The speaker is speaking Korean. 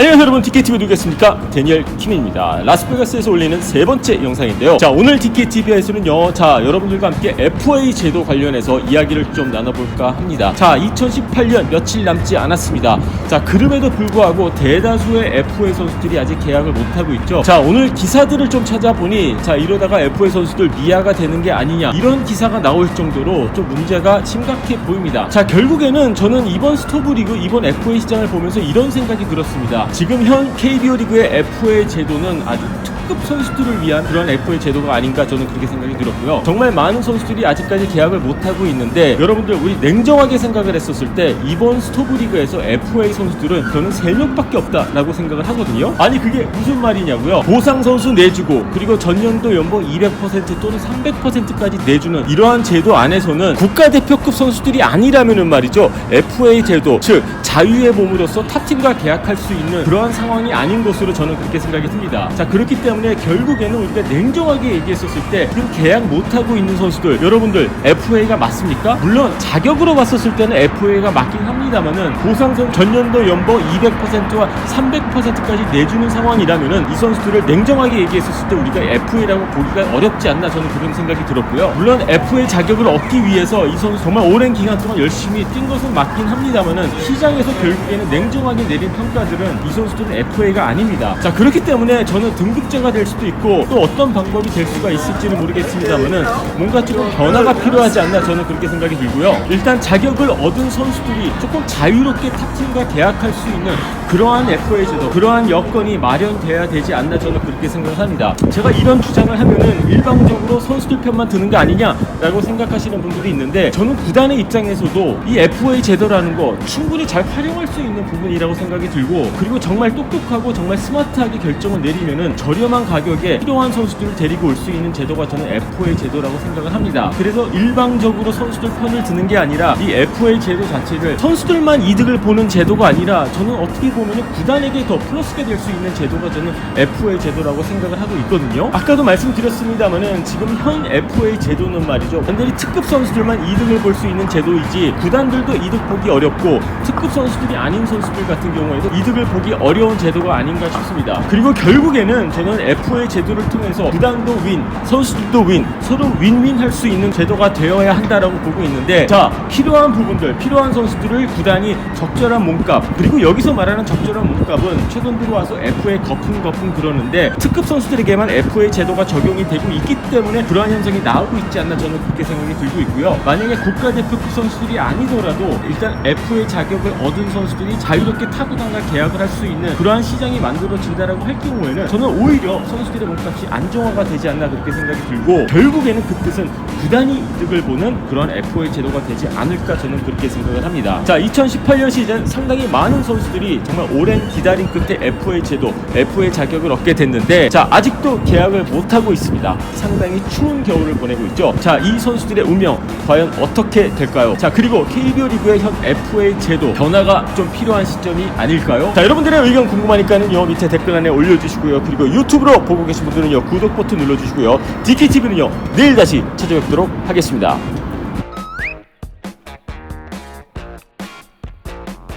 안녕하세요 여러분. DKTV 누구겠습니까? 데니엘 킴입니다. 라스베가스에서 올리는 세 번째 영상인데요. 자 오늘 DKTV에서는요. 자 여러분들과 함께 FA 제도 관련해서 이야기를 좀 나눠볼까 합니다. 자 2018년 며칠 남지 않았습니다. 자 그럼에도 불구하고 대다수의 FA 선수들이 아직 계약을 못하고 있죠. 자 오늘 기사들을 좀 찾아보니 자 이러다가 FA 선수들 미아가 되는 게 아니냐. 이런 기사가 나올 정도로 좀 문제가 심각해 보입니다. 자 결국에는 저는 이번 스토브 리그 이번 FA 시장을 보면서 이런 생각이 들었습니다 지금 현 KBO 리그의 FA 제도는 아주 특 급 선수들을 위한 그런 FA 제도가 아닌가 저는 그렇게 생각이 들었고요. 정말 많은 선수들이 아직까지 계약을 못 하고 있는데 여러분들 우리 냉정하게 생각을 했었을 때 이번 스토브 리그에서 FA 선수들은 저는 3명밖에 없다라고 생각을 하거든요. 아니 그게 무슨 말이냐고요? 보상 선수 내주고 그리고 전년도 연봉 200% 또는 300%까지 내주는 이러한 제도 안에서는 국가대표급 선수들이 아니라면은 말이죠. FA 제도 즉 자유의 몸으로서 탑팀과 계약할 수 있는 그러한 상황이 아닌 것으로 저는 그렇게 생각이 듭니다. 자 그렇기 때문에 결국에는 우리가 냉정하게 얘기했었을 때 지금 계약 못하고 있는 선수들 여러분들 FA가 맞습니까? 물론 자격으로 봤었을 때는 FA가 맞긴 합니다만은 보상선 전년도 연봉 200%와 300%까지 내주는 상황이라면은 이 선수들을 냉정하게 얘기했었을 때 우리가 FA라고 보기가 어렵지 않나 저는 그런 생각이 들었고요. 물론 FA 자격을 얻기 위해서 이 선수 정말 오랜 기간 동안 열심히 뛴 것은 맞긴 합니다만은 시장에서 결국에는 냉정하게 내린 평가들은 이 선수들은 FA가 아닙니다. 자 그렇기 때문에 저는 등급제가 될 수도 있고 또 어떤 방법이 될 수가 있을지는 모르겠습니다만은 뭔가 조금 변화가 필요하지 않나 저는 그렇게 생각이 들고요. 일단 자격을 얻은 선수들이 조금 자유롭게 탑팀과 계약할 수 있는 그러한 FA 제도, 그러한 여건이 마련돼야 되지 않나 저는 그렇게 생각을 합니다. 제가 이런 주장을 하면은 일방적으로 선수들 편만 드는 게 아니냐라고 생각하시는 분들이 있는데 저는 구단의 입장에서도 이 FA 제도라는 거 충분히 잘 활용할 수 있는 부분이라고 생각이 들고 그리고 정말 똑똑하고 정말 스마트하게 결정을 내리면은 저렴한 가격에 필요한 선수들을 데리고 올 수 있는 제도가 저는 FA 제도라고 생각을 합니다. 그래서 일방적으로 선수들 편을 드는 게 아니라 이 FA 제도 자체를 선수들만 이득을 보는 제도가 아니라 저는 어떻게 보면 구단에게 더 플러스가 될 수 있는 제도가 저는 FA 제도라고 생각을 하고 있거든요. 아까도 말씀드렸습니다만은 지금 현 FA 제도는 말이죠. 완전히 특급 선수들만 이득을 볼 수 있는 제도이지 구단들도 이득 보기 어렵고 특급 선수들이 아닌 선수들 같은 경우에도 이득을 보기 어려운 제도가 아닌가 싶습니다. 그리고 결국에는 저는 FA 제도를 통해서 구단도 윈, 선수들도 윈, 서로 윈윈 할 수 있는 제도가 되어야 한다라고 보고 있는데 자 필요한 부분들, 필요한 선수들을 구단이 적절한 몸값 그리고 여기서 말하는 적절한 몸값은 최근 들어와서 FA 거품 거품 그러는데 특급 선수들에게만 FA 제도가 적용이 되고 있기 때문에 그러한 현상이 나오고 있지 않나 저는 그렇게 생각이 들고 있고요. 만약에 국가대표급 선수들이 아니더라도 일단 FA 자격을 얻은 선수들이 자유롭게 타구단과 계약을 할 수 있는 그러한 시장이 만들어진다라고 할 경우에는 저는 오히려 선수들의 몸값이 안정화가 되지 않나 그렇게 생각이 들고 결국에는 그 뜻은 구단이 이득을 보는 그런 FA 제도가 되지 않을까 저는 그렇게 생각을 합니다. 자, 2018년 시즌 상당히 많은 선수들이 정말 오랜 기다림 끝에 FA 제도, FA 자격을 얻게 됐는데 자, 아직도 계약을 못 하고 있습니다. 상당히 추운 겨울을 보내고 있죠. 자, 이 선수들의 운명 과연 어떻게 될까요? 자, 그리고 KBO 리그의 현 FA 제도 변화가 좀 필요한 시점이 아닐까요? 자, 여러분들의 의견 궁금하니까는요 밑에 댓글란에 올려주시고요. 그리고 유튜브로 보고 계신 분들은요 구독 버튼 눌러주시고요. DKTV는요 내일 다시 찾아뵙도록 하겠습니다.